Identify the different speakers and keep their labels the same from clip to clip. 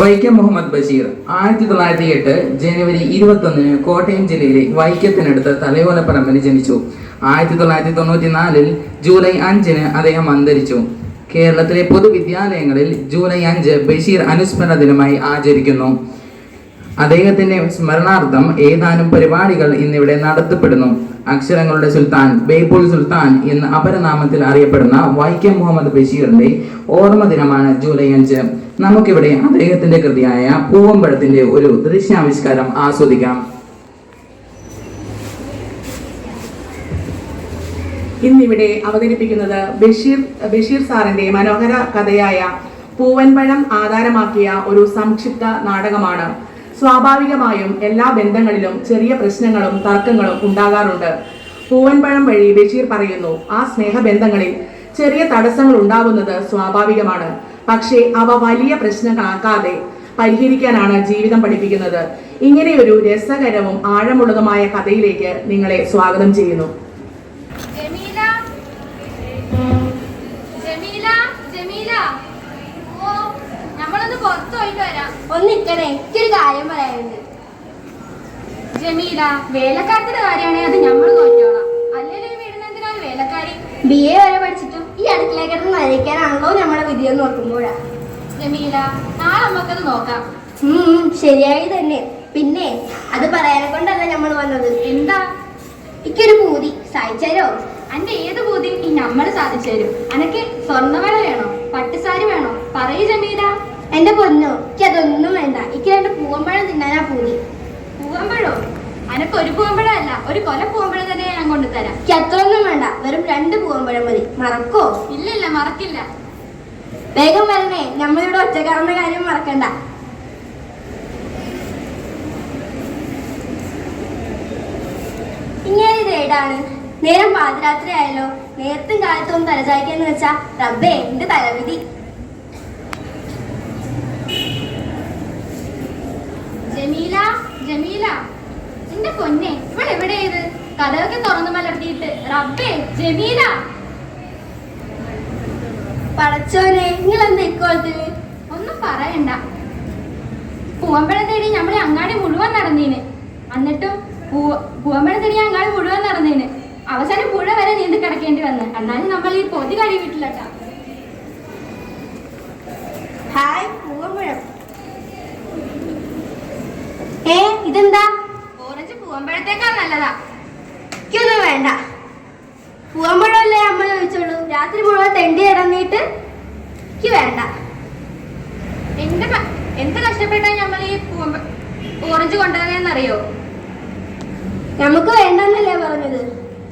Speaker 1: വൈക്കം മുഹമ്മദ് ബഷീർ. ആയിരത്തി തൊള്ളായിരത്തി എട്ട് ജനുവരി ഇരുപത്തി ഒന്നിന് കോട്ടയം ജില്ലയിലെ വൈക്കത്തിനടുത്ത് തലയോലപ്പറമ്പിൽ ജനിച്ചു. ആയിരത്തി തൊള്ളായിരത്തി തൊണ്ണൂറ്റി നാലിൽ ജൂലൈ അഞ്ചിന് അദ്ദേഹം അന്തരിച്ചു. കേരളത്തിലെ പൊതുവിദ്യാലയങ്ങളിൽ ജൂലൈ അഞ്ച് ബഷീർ അനുസ്മരണ ദിനമായി ആചരിക്കുന്നു. അദ്ദേഹത്തിന്റെ സ്മരണാർത്ഥം ഏതാനും പരിപാടികൾ ഇന്നിവിടെ നടത്തപ്പെടുന്നു. അക്ഷരങ്ങളുടെ സുൽത്താൻ ബേപ്പൂൾ സുൽത്താൻ എന്ന അപരനാമത്തിൽ അറിയപ്പെടുന്ന വൈക്കം മുഹമ്മദ് ബഷീറിന്റെ ഓർമ്മ ദിനമാണ് ജൂലൈ അഞ്ച്. നമുക്കിവിടെ അദ്ദേഹത്തിന്റെ കൃതിയായ പൂവമ്പഴത്തിന്റെ ഒരു ദൃശ്യാവിഷ്കാരം ആസ്വദിക്കാം.
Speaker 2: ഇന്നിവിടെ അവതരിപ്പിക്കുന്നത് ബഷീർ ബഷീർ സാറിന്റെ മനോഹര കഥയായ പൂവൻപഴം ആധാരമാക്കിയ ഒരു സംക്ഷിപ്ത നാടകമാണ്. സ്വാഭാവികമായും എല്ലാ ബന്ധങ്ങളിലും ചെറിയ പ്രശ്നങ്ങളും തർക്കങ്ങളും ഉണ്ടാകാറുണ്ട്. പൂവൻപഴം വഴി ബഷീർ പറയുന്നു ആ സ്നേഹബന്ധങ്ങളിൽ ചെറിയ തടസ്സങ്ങൾ ഉണ്ടാകുന്നത് സ്വാഭാവികമാണ്. പക്ഷേ അവ വലിയ പ്രശ്നങ്ങളാക്കാതെ പരിഹരിക്കാനാണ് ജീവിതം പഠിപ്പിക്കുന്നത്. ഇങ്ങനെയൊരു രസകരവും ആഴമുള്ളതുമായ കഥയിലേക്ക് നിങ്ങളെ സ്വാഗതം ചെയ്യുന്നു.
Speaker 3: ശരിയായി തന്നെ. പിന്നെ അത് പറയാനെ കൊണ്ടല്ല നമ്മൾ വന്നത്.
Speaker 4: എന്താ?
Speaker 3: ഇക്കൊരു പൂതി. സഹായിച്ചാലോ
Speaker 4: അന്റെ ഏത് ബോധ്യം ഈ നമ്മൾ സാധിച്ചു തരും. അനക്ക് സ്വർണവള വേണോ? പട്ടുസാരി വേണോ? പറയൂ ജമീല.
Speaker 3: എന്റെ പൊന്നോ എനിക്ക് അതൊന്നും വേണ്ട. എനിക്ക് രണ്ട് പൂവമ്പഴം തിന്നാനാ പൂതി.
Speaker 4: പൂവമ്പഴോ അനക്ക് ഒരു പൂവമ്പഴം അല്ല ഒരു കൊല പൂവമ്പഴം തന്നെ ഞാൻ കൊണ്ടുതരാം
Speaker 3: എനിക്ക് അത്രയൊന്നും വേണ്ട. വെറും രണ്ട് പൂവമ്പഴം മതി. മറക്കോ?
Speaker 4: ഇല്ല ഇല്ല മറക്കില്ല.
Speaker 3: വേഗം വരണേ. നമ്മളിവിടെ ഒറ്റക്കാറുന്ന കാര്യം മറക്കണ്ട. ഇങ്ങനെ ഏടാണ് നേരം പാതിരാത്രി ആയല്ലോ. നേരത്തും കാലത്തും തലചായ്ക്കാന്ന് വെച്ചാ റബ്ബേ എന്റെ തലവിധി.
Speaker 4: ജമീല എന്റെ പൊന്നെ ഇവിടെ എവിടെ ഇത്? കഥയൊക്കെ തുറന്നു മലർത്തിയിട്ട് റബ്ബേ ജമീല.
Speaker 3: പടച്ചോനെ നിങ്ങൾ എന്താ ഇക്കോളത്തിൽ
Speaker 4: ഒന്നും പറയണ്ട. പൂവമ്പഴം തേടി നമ്മളെ അങ്ങാടി മുഴുവൻ നടന്നീന്. എന്നിട്ടും പൂവമ്പഴം തേടി അങ്ങാടി മുഴുവൻ നടന്നീന്. അവസാനം പുഴ വരെ നീന്തി കിടക്കേണ്ടി വന്ന്. എന്നാലും നമ്മൾ ഈ പൊതി കഴി വീട്ടിലട്ടാ
Speaker 3: ഹായ് പൂവമ്പഴം ഏ ഇതെന്താ?
Speaker 4: ഓറഞ്ച് പൂവമ്പഴത്തേക്കാൾ നല്ലതാ.
Speaker 3: എനിക്കൊന്നും വേണ്ട. പൂവമ്പഴമല്ലേ അമ്മ ചോദിച്ചോളൂ? രാത്രി മുഴുവൻ തെണ്ടി കിടന്നിട്ട് എനിക്ക് വേണ്ട.
Speaker 4: എന്റെ എന്ത് കഷ്ടപ്പെട്ടാ നമ്മൾ ഈ പൂവമ്പ ഓറഞ്ച് കൊണ്ടുവന്നറിയോ
Speaker 3: നമുക്ക് വേണ്ടെന്നല്ലേ പറഞ്ഞത്.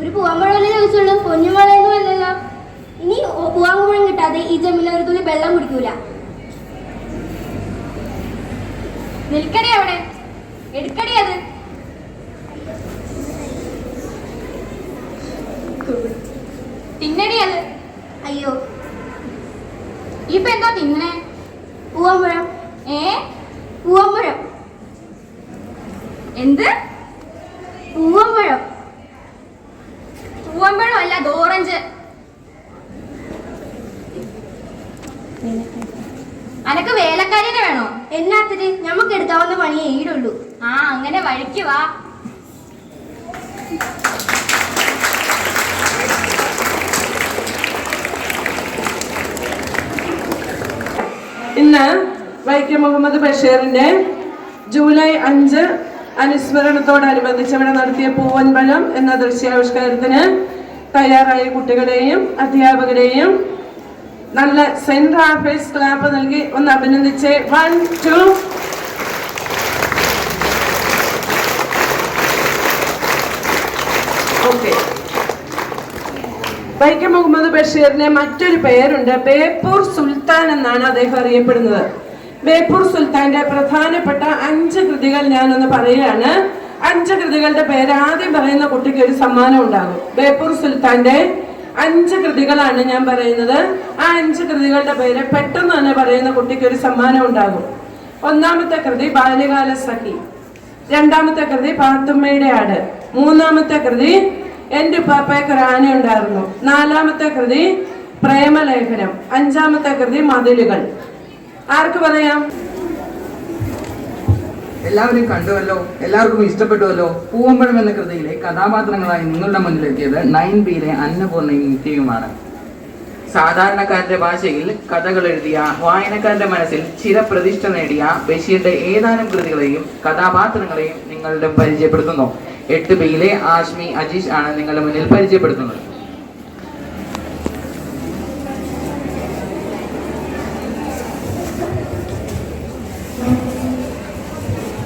Speaker 3: ഒരു പൂവമ്പഴമല്ലേ ചോദിച്ചുള്ളൂ. പൊന്നുമഴയൊന്നും അല്ലല്ലോ. ഇനി പൂവാങ്കുമ്പഴം കിട്ടാതെ ഈ ജമ്മിൽ ഒരു തുള്ളി വെള്ളം കുടിക്കൂല.
Speaker 4: നിൽക്കണേ അവിടെ. എടുക്കടി അത്. തിന്നടി അത്.
Speaker 3: അയ്യോ.
Speaker 4: ഇപ്പൊ എന്താ തിന്നണേ?
Speaker 3: പൂവമ്പഴം
Speaker 4: ഏ?
Speaker 3: പൂവമ്പഴം
Speaker 4: എന്ത്?
Speaker 3: പൂവമ്പഴം
Speaker 4: പൂവമ്പഴം അല്ല അത് ഓറഞ്ച്. അനക്ക് വേലക്കാരിനെ വേണോ?
Speaker 3: എന്നാത്തിന് നമുക്ക് എടുക്കാവുന്ന പണിയേ ഈടുള്ളൂ.
Speaker 4: ആ അങ്ങനെ വഴിക്ക് വാ.
Speaker 5: ഇന്ന് വൈക്കം മുഹമ്മദ് ബഷീറിന്റെ ജൂലൈ അഞ്ച് അനുസ്മരണത്തോടനുബന്ധിച്ച് ഇവിടെ നടത്തിയ പൂവൻപഴം എന്ന ദൃശ്യാവിഷ്കാരത്തിന് തയ്യാറായ കുട്ടികളെയും അധ്യാപകരെയും നല്ല സെന്റ് റാഫേഴ്സ് ക്ലാപ്പ് നൽകി ഒന്ന് അഭിനന്ദിച്ച് വൺ ടു വൈക്കം മുഹമ്മദ് ബഷീറിന് മറ്റൊരു പേരുണ്ട് ബേപ്പൂർ സുൽത്താൻ എന്നാണ് അദ്ദേഹം അറിയപ്പെടുന്നത്. ബേപ്പൂർ സുൽത്താന്റെ പ്രധാനപ്പെട്ട അഞ്ച് കൃതികൾ ഞാനൊന്ന് പറയുകയാണ്. അഞ്ച് കൃതികളുടെ പേര് ആദ്യം പറയുന്ന കുട്ടിക്ക് ഒരു സമ്മാനം ഉണ്ടാകും. ബേപ്പൂർ സുൽത്താന്റെ അഞ്ച് കൃതികളാണ് ഞാൻ പറയുന്നത്. ആ അഞ്ച് കൃതികളുടെ പേര് പെട്ടെന്ന് തന്നെ പറയുന്ന കുട്ടിക്ക് ഒരു സമ്മാനം ഉണ്ടാകും. ഒന്നാമത്തെ കൃതി ബാല്യകാല സഖി രണ്ടാമത്തെ കൃതി പാത്തുമ്മയുടെ ആട്. മൂന്നാമത്തെ കൃതി എന്റെ ഉപ്പാപ്പയ്ക്ക് ഒരു ആന ഉണ്ടായിരുന്നു. നാലാമത്തെ കൃതി പ്രേമലേഖനം. അഞ്ചാമത്തെ കൃതി മതിലുകൾ. ആർക്ക് പറയാം?
Speaker 1: എല്ലാവരും കണ്ടുവല്ലോ എല്ലാവർക്കും ഇഷ്ടപ്പെട്ടുവല്ലോ. പൂവമ്പഴം എന്ന കൃതിയിലെ കഥാപാത്രങ്ങളായി നിങ്ങളുടെ മുന്നിലെത്തിയത് നയൻ ബിയിലെ അന്നപൂർണയും നിത്യയുമാണ്. സാധാരണക്കാരന്റെ ഭാഷയിൽ കഥകൾ എഴുതിയ വായനക്കാരന്റെ മനസ്സിൽ ചിരപ്രതിഷ്ഠ നേടിയ ബഷീറിന്റെ ഏതാനും കൃതികളെയും കഥാപാത്രങ്ങളെയും നിങ്ങളുടെ പരിചയപ്പെടുത്തുന്നു. എട്ട് ബിയിലെ ആഷ്മി അജീഷ് ആണ് നിങ്ങളുടെ മുന്നിൽ പരിചയപ്പെടുത്തുന്നത്.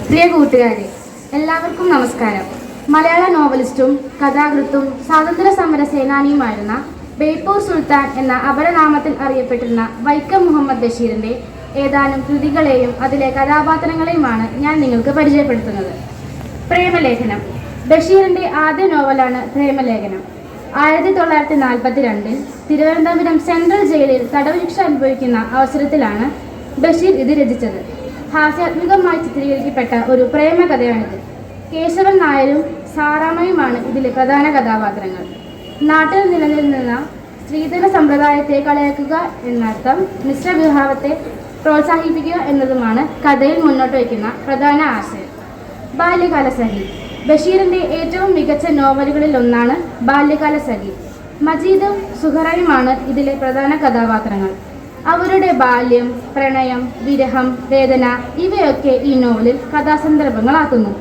Speaker 6: പ്രിയ കൂട്ടുകാരെ എല്ലാവർക്കും നമസ്കാരം. മലയാള നോവലിസ്റ്റും കഥാകൃത്തും സ്വാതന്ത്ര്യ സമര സേനാനിയുമായിരുന്ന ബേപ്പൂർ സുൽത്താൻ എന്ന അപരനാമത്തിൽ അറിയപ്പെട്ടിരുന്ന വൈക്കം മുഹമ്മദ് ബഷീറിന്റെ ഏതാനും കൃതികളെയും അതിലെ കഥാപാത്രങ്ങളെയുമാണ് ഞാൻ നിങ്ങൾക്ക് പരിചയപ്പെടുത്തുന്നത്. പ്രേമലേഖനം. ബഷീറിന്റെ ആദ്യ നോവലാണ് പ്രേമലേഖനം. ആയിരത്തി തൊള്ളായിരത്തി നാൽപ്പത്തി രണ്ടിൽ തിരുവനന്തപുരം സെൻട്രൽ ജയിലിൽ തടവുശിക്ഷ അനുഭവിക്കുന്ന അവസരത്തിലാണ് ബഷീർ ഇത് രചിച്ചത്. ഹാസ്യാത്മകമായി ചിത്രീകരിക്കപ്പെട്ട ഒരു പ്രേമകഥയാണിത്. കേശവൻ നായരും സാറാമയുമാണ് ഇതിലെ പ്രധാന കഥാപാത്രങ്ങൾ. നാട്ടിൽ നിലനിന്നിരുന്ന സ്ത്രീധന സമ്പ്രദായത്തെ കളയാക്കുക എന്നർത്ഥം മിശ്ര വിവാഹത്തെ പ്രോത്സാഹിപ്പിക്കുക എന്നതുമാണ് കഥയിൽ മുന്നോട്ട് വയ്ക്കുന്ന പ്രധാന ആശയം. ബാല്യകാല സഖി ബഷീറിന്റെ ഏറ്റവും മികച്ച നോവലുകളിൽ ഒന്നാണ് ബാല്യകാല സഖി. മജീദും സുഹറയുമാണ് ഇതിലെ പ്രധാന കഥാപാത്രങ്ങൾ. അവരുടെ ബാല്യം പ്രണയം വിരഹം വേദന ഇവയൊക്കെ ഈ നോവലിൽ കഥാസന്ദർഭങ്ങളാക്കുന്നു.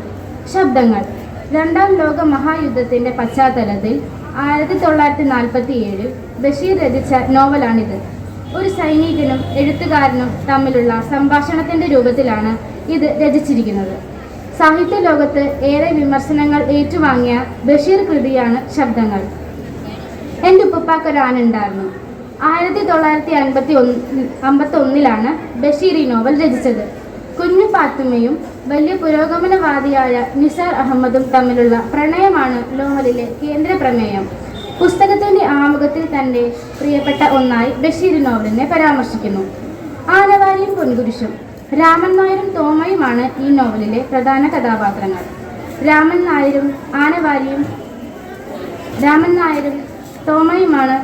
Speaker 6: ശബ്ദങ്ങൾ. രണ്ടാം ലോക മഹായുദ്ധത്തിന്റെ പശ്ചാത്തലത്തിൽ ആയിരത്തി തൊള്ളായിരത്തി നാൽപ്പത്തി ഏഴിൽ ബഷീർ രചിച്ച നോവലാണിത്. ഒരു സൈനികനും എഴുത്തുകാരനും തമ്മിലുള്ള സംഭാഷണത്തിന്റെ രൂപത്തിലാണ് ഇത് രചിച്ചിരിക്കുന്നത്. സാഹിത്യ ലോകത്ത് ഏറെ വിമർശനങ്ങൾ ഏറ്റുവാങ്ങിയ ബഷീർ കൃതിയാണ് ശബ്ദങ്ങൾ. എന്റെ ഉപ്പുപ്പാക്കൊരാനുണ്ടായിരുന്നു ആയിരത്തി തൊള്ളായിരത്തി അൻപത്തി ഒന്ന് അമ്പത്തി ഒന്നിലാണ് ബഷീർ ഈ നോവൽ രചിച്ചത്. കുഞ്ഞു പാത്തുമ്മയും വലിയ പുരോഗമനവാദിയായ നിസാർ അഹമ്മദും തമ്മിലുള്ള പ്രണയമാണ് നോവലിലെ കേന്ദ്ര പ്രമേയം. പുസ്തകത്തിന്റെ ആമുഖത്തിൽ തന്റെ പ്രിയപ്പെട്ട ഒന്നായി ബഷീർ നോവലിനെ പരാമർശിക്കുന്നു. ആനവാരിയും പൊൻകുരിശും. രാമൻ നായരും തോമയുമാണ് ഈ നോവലിലെ പ്രധാന കഥാപാത്രങ്ങൾ. രാമൻ നായരും ആനവാരിയും രാമൻ നായരും തോമയുമാണ്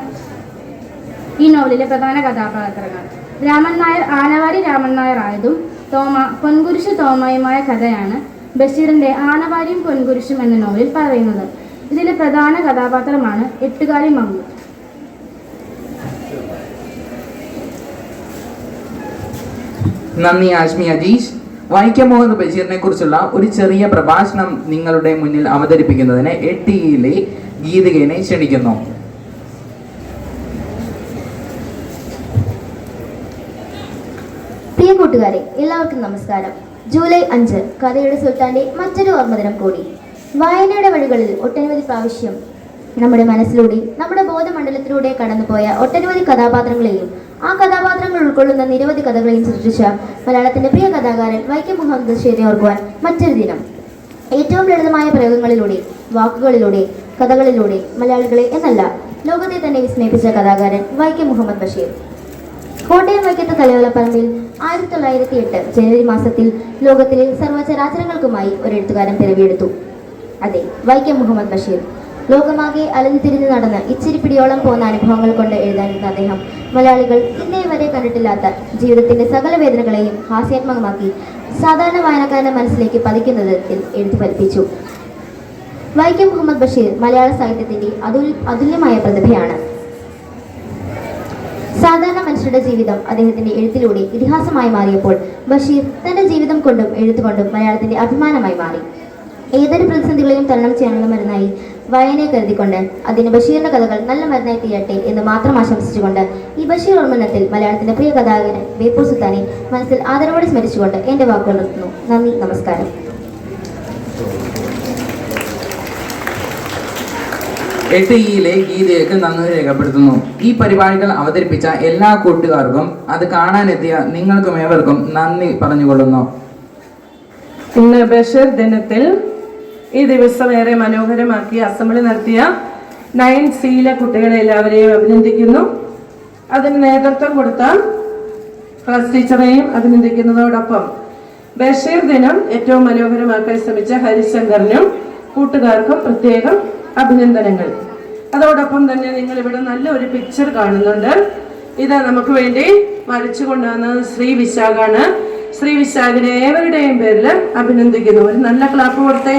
Speaker 6: ഈ നോവലിലെ പ്രധാന കഥാപാത്രങ്ങൾ. രാമൻ നായർ ആനവാരി രാമൻ നായർ ആയതും തോമ പൊൻകുരിശ് തോമയുമായ കഥയാണ് ബഷീറിന്റെ ആനവാരിയും പൊൻകുരിശും എന്ന നോവലിൽ പറയുന്നത്. ഇതിലെ പ്രധാന കഥാപാത്രമാണ് എട്ടുകാലി മമ്മു
Speaker 1: നന്ദി ആശ്മി അജീഷ്. വൈക്കം മുഹമ്മദ് ബഷീറിനെ കുറിച്ചുള്ള ഒരു ചെറിയ പ്രഭാഷണം നിങ്ങളുടെ മുന്നിൽ അവതരിപ്പിക്കുന്നതിന് എട്ടിയിലെ ഗീതികനെ ക്ഷണിക്കുന്നു.
Speaker 7: പ്രിയ കൂട്ടുകാരെ എല്ലാവർക്കും നമസ്കാരം. ജൂലൈ അഞ്ച് കഥയുടെ സുൽത്താന്റെ മറ്റൊരു ഓർമ്മദിനം കൂടി. വായനയുടെ വഴികളിൽ ഒട്ടനവധി പ്രാവശ്യം നമ്മുടെ മനസ്സിലൂടെ നമ്മുടെ ബോധമണ്ഡലത്തിലൂടെ കടന്നുപോയ ഒട്ടനവധി കഥാപാത്രങ്ങളെയും ആ കഥാപാത്രങ്ങൾ ഉൾക്കൊള്ളുന്ന നിരവധി കഥകളെയും സൃഷ്ടിച്ച മലയാളത്തിന്റെ പ്രിയ കഥാകാരൻ വൈക്കം മുഹമ്മദ് ബഷീറിനെ ഓർക്കുവാൻ മറ്റൊരു ദിനം. ഏറ്റവും ലളിതമായ പ്രയോഗങ്ങളിലൂടെ വാക്കുകളിലൂടെ കഥകളിലൂടെ മലയാളികളെ എന്നല്ല ലോകത്തെ തന്നെ വിസ്മയിപ്പിച്ച കഥാകാരൻ വൈക്കം മുഹമ്മദ് ബഷീർ. കോട്ടയം വൈക്കത്ത് തലയോലപ്പറമ്പിൽ ആയിരത്തി തൊള്ളായിരത്തി എട്ട് ജനുവരി മാസത്തിൽ ലോകത്തിലെ സർവചരാചരങ്ങൾക്കുമായി ഒരു എഴുത്തുകാരൻ പിറവിയെടുത്തു. അതെ വൈക്കം മുഹമ്മദ് ബഷീർ. ലോകമാകെ അലഞ്ഞു തിരിഞ്ഞ് നടന്ന് ഇച്ചിരി പിടിയോളം പോകുന്ന അനുഭവങ്ങൾ കൊണ്ട് എഴുതാനിരുന്ന അദ്ദേഹം മലയാളികൾ ഇന്നേ വരെ കണ്ടിട്ടില്ലാത്ത ജീവിതത്തിന്റെ സകല വേദനകളെയും ഹാസ്യാത്മകമാക്കി സാധാരണ വായനക്കാരന്റെ മനസ്സിലേക്ക് പതിക്കുന്ന വിധത്തിൽ എഴുതി ഫലിപ്പിച്ചു വൈക്കം മുഹമ്മദ് ബഷീർ മലയാള സാഹിത്യത്തിന്റെ അതുൽ അതുല്യമായ പ്രതിഭയാണ്. സാധാരണ മനുഷ്യരുടെ ജീവിതം അദ്ദേഹത്തിന്റെ എഴുത്തിലൂടെ ഇതിഹാസമായി മാറിയപ്പോൾ ബഷീർ തന്റെ ജീവിതം കൊണ്ടും എഴുത്തുകൊണ്ടും മലയാളത്തിന്റെ അഭിമാനമായി മാറി. ഏതൊരു പ്രതിസന്ധികളെയും തരണം ചെയ്യാനുള്ള മരുന്നായി വായനയെ കരുതിക്കൊണ്ട് അതിന് ബഷീറിന്റെ കഥകൾ നല്ല മരുന്നായി തീരട്ടെ എന്ന് മാത്രം ആശംസിച്ചുകൊണ്ട് ഈ ബഷീർ ഓർമ്മനത്തിൽ മലയാളത്തിന്റെ പ്രിയ കഥാകാരൻ ബേപ്പൂർ സുൽത്താനെ മനസ്സിൽ ആദരവോടെ സ്മരിച്ചുകൊണ്ട് എന്റെ വാക്കുകൾ നിർത്തുന്നു നന്ദി നമസ്കാരം.
Speaker 1: എട്ട് ഇയിലെ ഗീതയൊക്കെ നന്ദി രേഖപ്പെടുത്തുന്നു. ഈ പരിപാടികൾ അവതരിപ്പിച്ച എല്ലാ കൂട്ടുകാർക്കും അത് കാണാനെത്തിയ നിങ്ങൾക്കും ഏവർക്കും നന്ദി പറഞ്ഞുകൊള്ളുന്നു.
Speaker 5: ഇന്ന് ബഷീർ ദിനത്തിൽ ഈ ദിവസം ഏറെ മനോഹരമാക്കി അസംബ്ലി നടത്തിയ നയൻ സിയിലെ കുട്ടികളെ എല്ലാവരെയും അഭിനന്ദിക്കുന്നു. അതിന് നേതൃത്വം കൊടുത്ത ക്ലാസ് ടീച്ചറെയും അഭിനന്ദിക്കുന്നതോടൊപ്പം ബഷീർ ദിനം ഏറ്റവും മനോഹരമാക്കാൻ ശ്രമിച്ച ഹരിശങ്കറിനും കൂട്ടുകാർക്കും പ്രത്യേകം അഭിനന്ദനങ്ങൾ. അതോടൊപ്പം തന്നെ നിങ്ങൾ ഇവിടെ നല്ല ഒരു പിക്ചർ കാണുന്നുണ്ട്. ഇത് നമുക്ക് വേണ്ടി വരച്ചു കൊണ്ടുവന്നത് ശ്രീ വിശാഖാണ്. ശ്രീ വിശാഖിനെ ഏവരുടെയും പേരിൽ അഭിനന്ദിക്കുന്നു. ഒരു നല്ല ക്ലാപ്പ് കൊടുത്തേ.